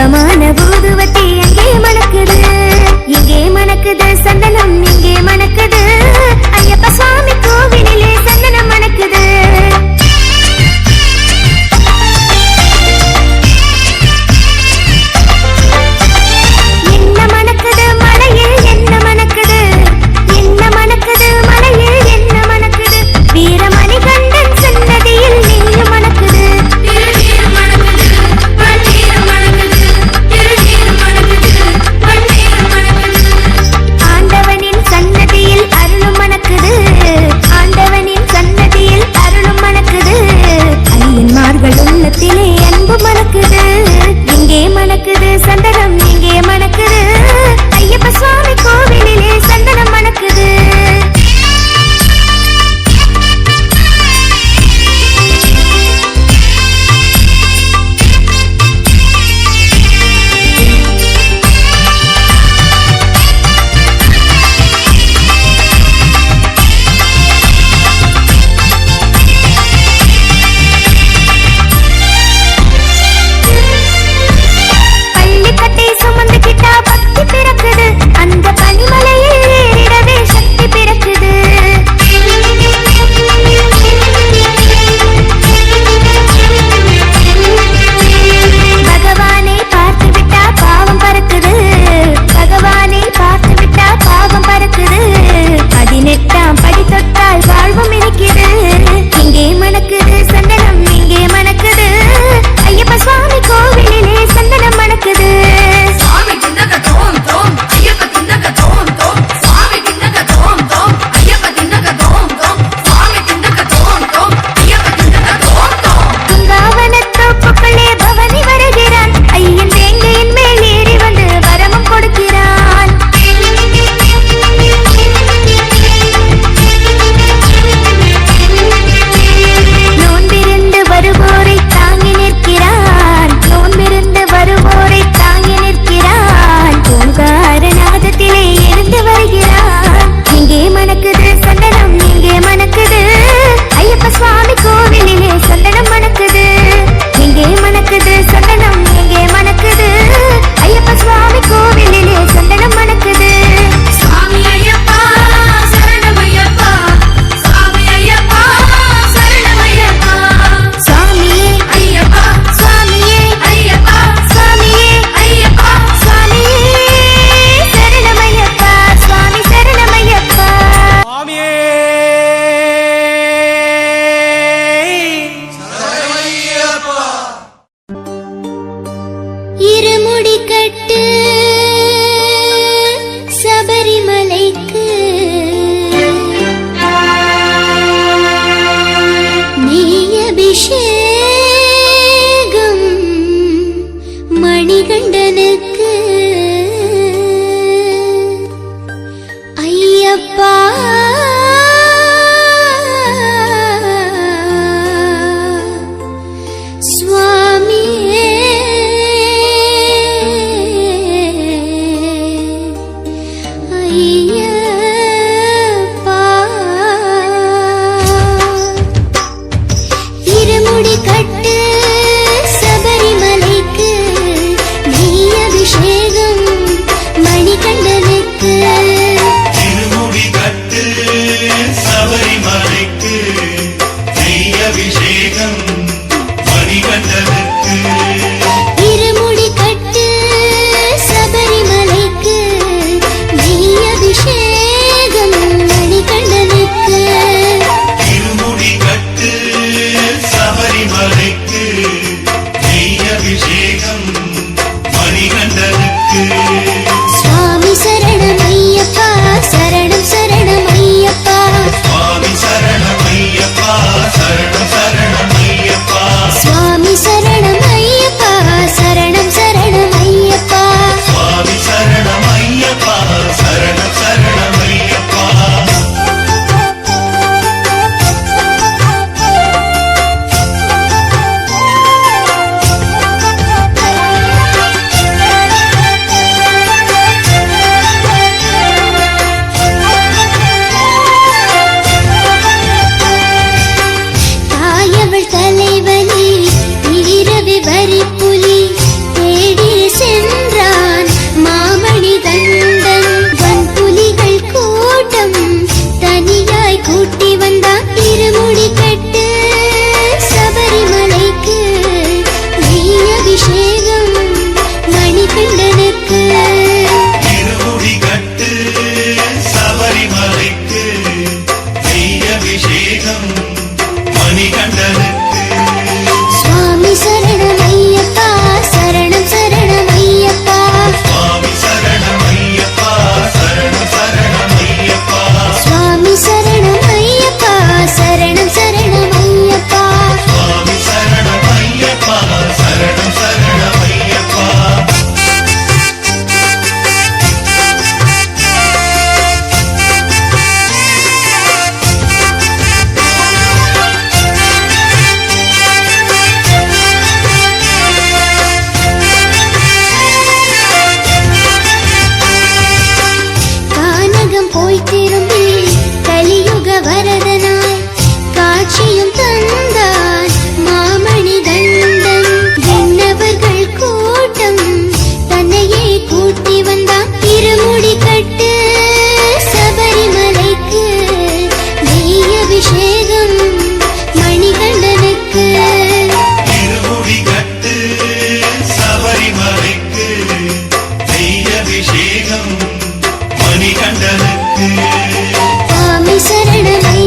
సర్వమానవు அபிஷேகம் மணிகண்டனுக்கு. சாமி சரணமே.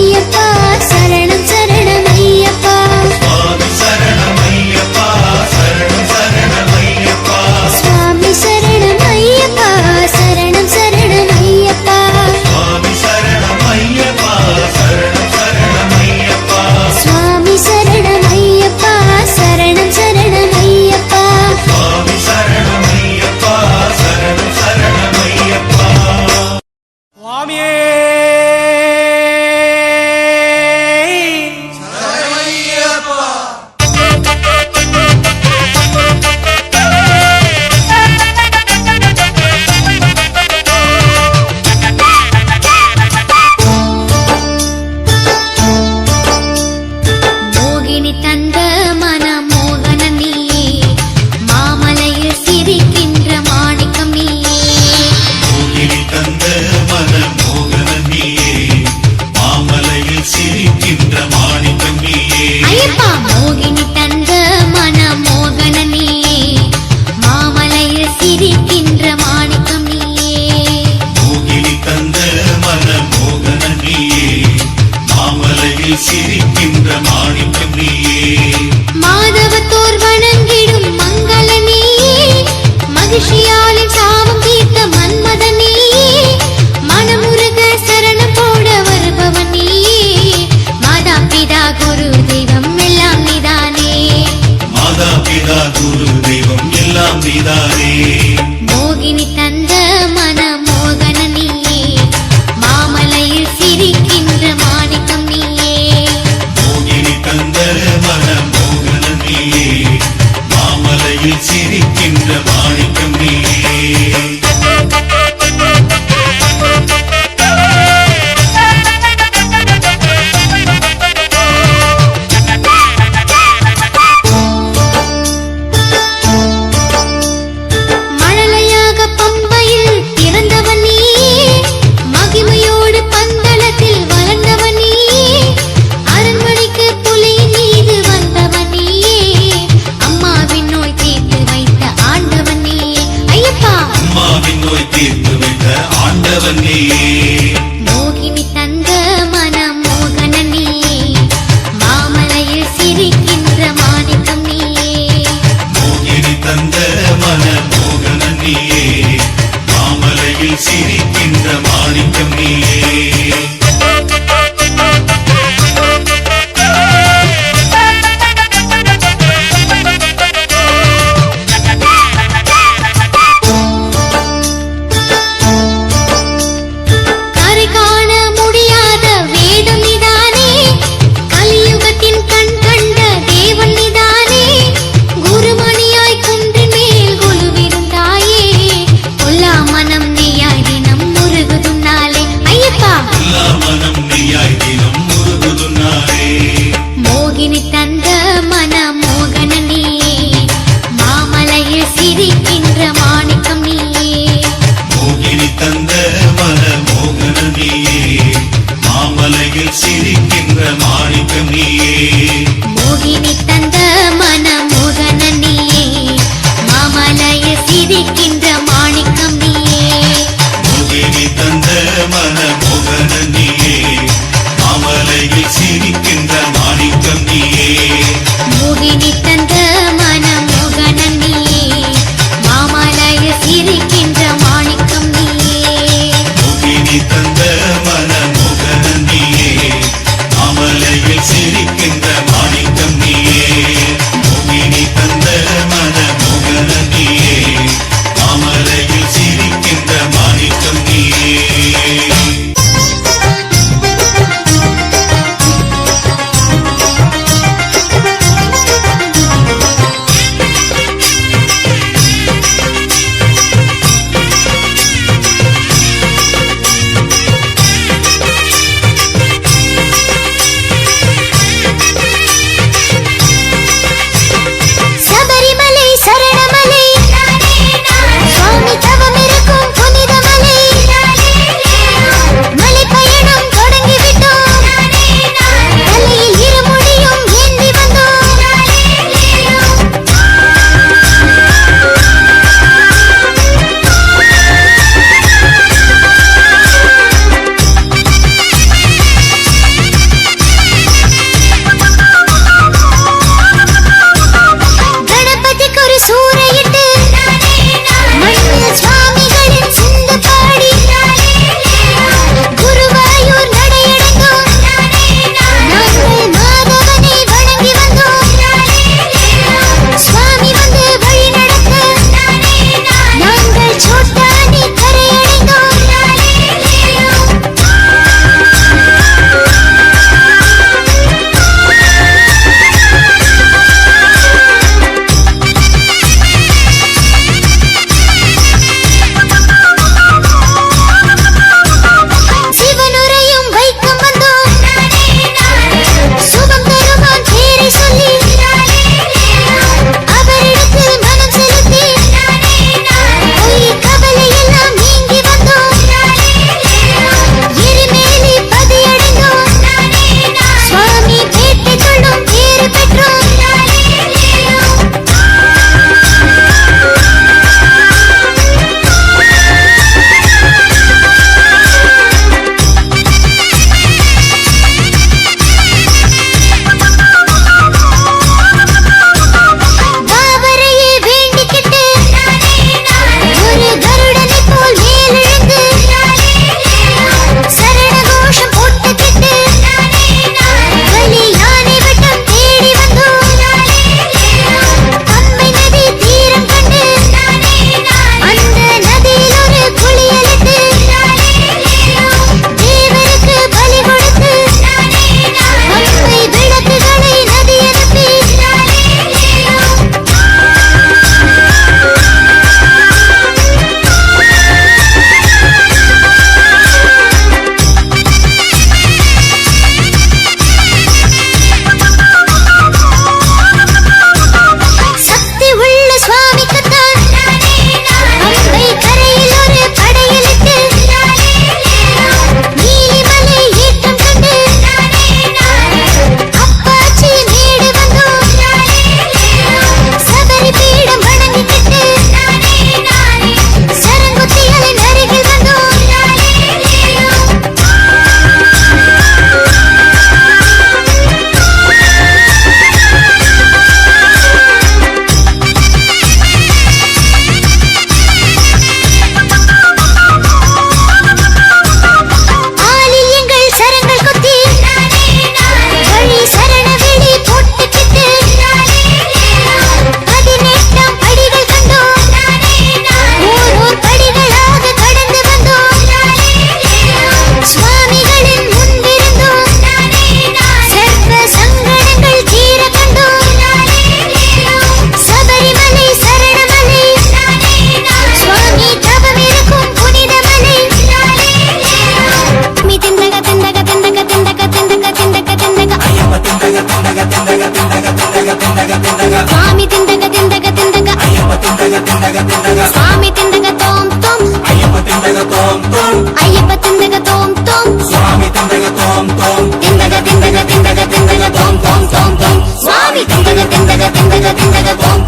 திண்டக திண்டக சாமி திண்டக திண்டக. திண்டக ஐயப்ப திண்டக திண்டக திண்டக சாமி திண்டக தோம் தோம். ஐயப்ப திண்டக தோம் தோம். ஐயப்ப திண்டக தோம் தோம் சுவாமி திண்டக தோம். தோம் திண்டக திண்டக திண்டக திண்டக தோம் தோம் தோம் தோம் சுவாமி தோம்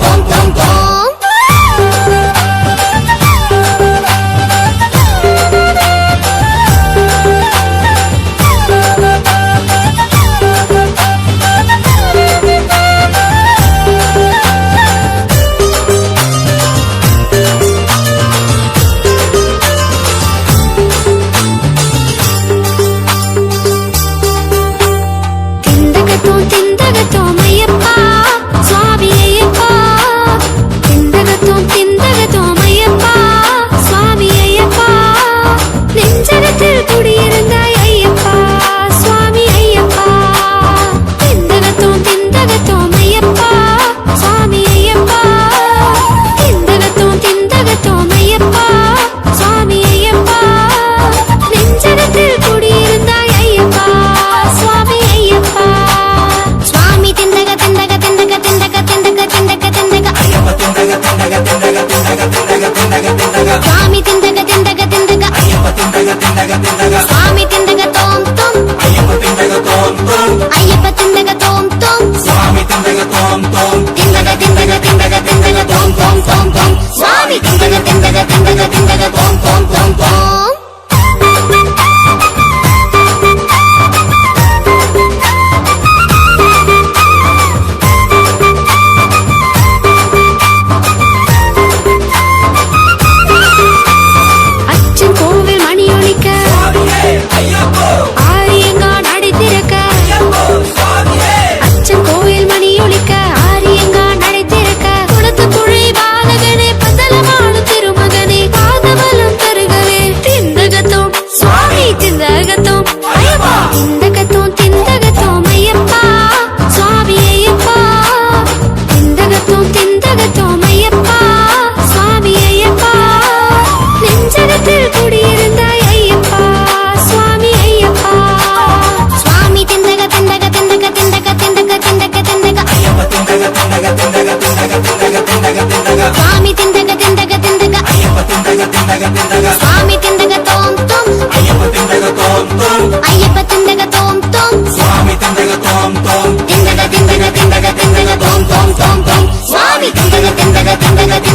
தோம் தோம் தோம். திண்டக திண்டக சுவாமி திண்டக தோம் தோம் ஐயப்ப திண்டக தோம் சுவாமி திண்டக தோம் தோம் திண்டக